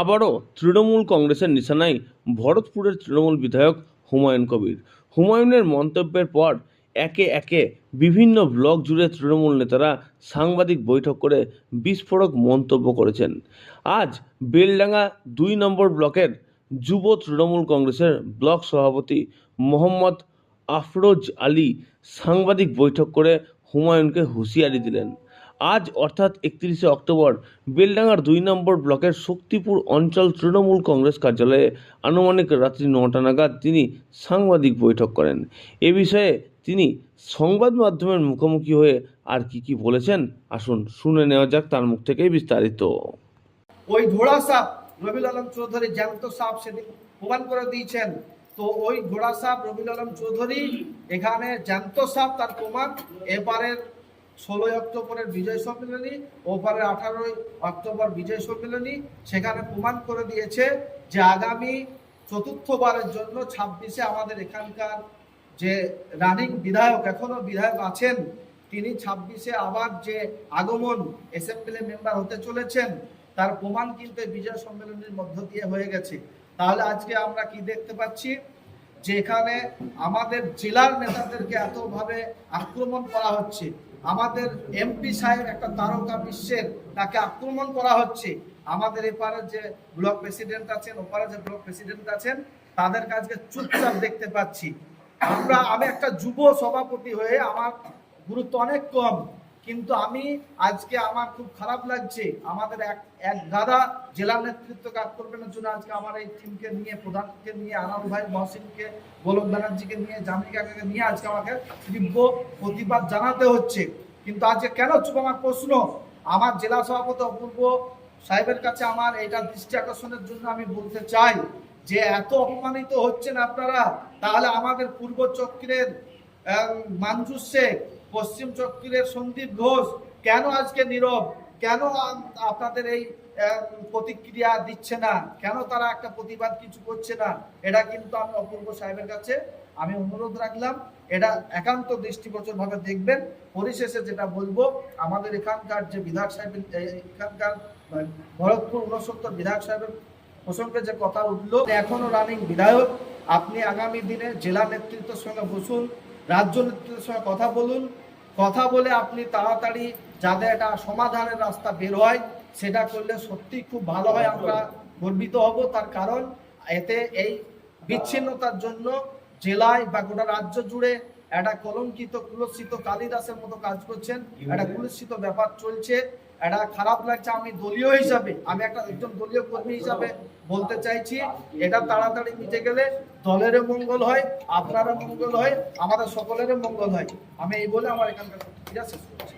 আবারও তৃণমূল কংগ্রেসের নিশানায় ভরতপুরের তৃণমূল বিধায়ক হুমায়ুন কবির। হুমায়ুনের মন্তব্যের পর একে একে বিভিন্ন ব্লক জুড়ে তৃণমূল নেতারা সাংবাদিক বৈঠক করে বিস্ফোরক মন্তব্য করেছেন। আজ বেলডাঙ্গা দুই নম্বর ব্লকের যুব তৃণমূল কংগ্রেসের ব্লক সভাপতি মোহাম্মদ আফরোজ আলী সাংবাদিক বৈঠক করে হুমায়ুনকে হুঁশিয়ারি দিলেন। আজ অর্থাৎ একত্রিশে অক্টোবর, বেলডাঙ্গার দুই নম্বর ব্লকের শক্তিপুর অঞ্চল তৃণমূল কংগ্রেস কার্যালয়ে আনুমানিক রাত্রি নটা নাগাদ তিনি সাংবাদিক বৈঠক করেন। এ বিষয়ে তিনি সংবাদ মাধ্যমের মুখোমুখি হয়ে আর কি কি বলেছেন, আসুন শুনে নেওয়া যাক, তার মুখ থেকেই বিস্তারিত। ওই ঘোড়া সাপ রবিউল আলম চৌধুরী জ্যান্ত সাপ সেদিন প্রমাণ করে দিয়েছেন। তো ওই ঘোড়া সাপ রবিউল আলম চৌধুরী, এখানে জ্যান্ত সাপ তার প্রমাণ, এবারের ষোলোই অক্টোবরের বিজয় সম্মেলনী ওপারের আঠারোই অক্টোবর বিজয় সম্মেলনী, সেখানে প্রমাণ করে দিয়েছে যে আগামী চতুর্থবারের জন্য ছাব্বিশে আমাদের এখানকার যে রানিং বিধায়ক, এখনও বিধায়ক আছেন, তিনি ছাব্বিশে আবার যে আগমন এসএমপিএল মেম্বার হতে চলেছেন, তার প্রমাণ কিন্তু বিজয় সম্মেলনের মধ্য দিয়ে হয়ে গেছে। তাহলে আজকে আমরা কি দেখতে পাচ্ছি? যে এখানে আমাদের জেলার নেতাদেরকে এতভাবে আক্রমণ করা হচ্ছে, আমাদের এমপি সাহেব একটা তারকা বিশ্বের তাকে আক্রমণ করা হচ্ছে, আমাদের এপারে যে ব্লক প্রেসিডেন্ট আছেন, ওপারে যে ব্লক প্রেসিডেন্ট আছেন তাদের কাজকে চুপচাপ দেখতে পাচ্ছি। আমরা, আমি একটা যুব সভাপতি হয়ে আমার গুরুত্ব অনেক কম। কিন্তু আমি আজকে আমার খুব খারাপ লাগছে। আমাদের এক এক দাদা জেলা নেতৃত্বকে আক্রমণের জন্য আজকে আমার এই টিমকে নিয়ে, প্রধানকে নিয়ে আনন্দ ভাই মহসিনকে, গোলক ব্যানার্জিকে নিয়ে জামিকাকে নিয়ে আজকে আমাকে তীব্র প্রতিবাদ জানাতে হচ্ছে। কিন্তু আজকে কেন? চুপ আমার প্রশ্ন। আমার জেলা সভাপতি অপূর্ব সাহেবের কাছে আমার এটা দৃষ্টি আকর্ষণের জন্য আমি বলতে চাই যে, এত অপমানিত হচ্ছেন আপনারা, তাহলে আমাদের পূর্ব চক্রের মানজুর শেখ, পশ্চিম চক্রের সন্দীপ ঘোষ, কেন আজকে নীরব? কেন আপনাদের এই প্রতিক্রিয়া দিচ্ছে না? কেন তারা একটা প্রতিবাদ কিছু করছে না? এটা কিন্তু আমি অপূর্ব সাহেবের কাছে আমি অনুরোধ রাখলাম। এটা একান্ত দৃষ্টিগোচর ভাবে দেখবেন। পরিশেষে যেটা বলব, আমাদের এখানকার যে বিধায়ক সাহেবের এখানকার ভরতপুর উনসত্তর বিধায়ক সাহেবের প্রসঙ্গে যে কথা উঠল, এখনও রানিং বিধায়ক। আপনি আগামী দিনে জেলা নেতৃত্বের সঙ্গে বসুন। রাজ্য নেতৃত্বের সঙ্গে কথা বলুন। কথা বলে আপনি তাড়াতাড়ি যাদের একটা সমাধানের রাস্তা বের হয়, সেটা করলে সত্যি খুব ভালো হয়, আমরা গর্বিত হব। তার কারণ এতে এই বিচ্ছিন্নতার জন্য জেলায় বা গোটা রাজ্য জুড়ে একটা কলঙ্কিত কুলসিত কালিদাসের মতো কাজ করছেন। একটা কুলসিত ব্যাপার চলছে। এটা খারাপ লাগছে আমি দলীয় হিসাবে আমি একটা একজন দলীয় কর্মী হিসাবে বলতে চাইছি এটা তাড়াতাড়ি মিটে গেলে দলেরও মঙ্গল হয় আপনারও মঙ্গল হয় আমাদের সকলেরও মঙ্গল হয়। আমি এই বলে আমার এখানকার শেষ করছি।